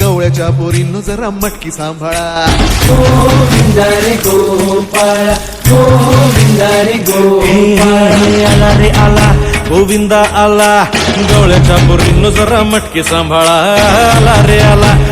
गवळ्याच्या बोरीनं जरा मटकी सांभाळा. गोपाळ गोपाळ. आला रे आला. गोविंदा आला. गवळ्याच्या बोरीनं जरा मटके सांभाळा. आला रे आला.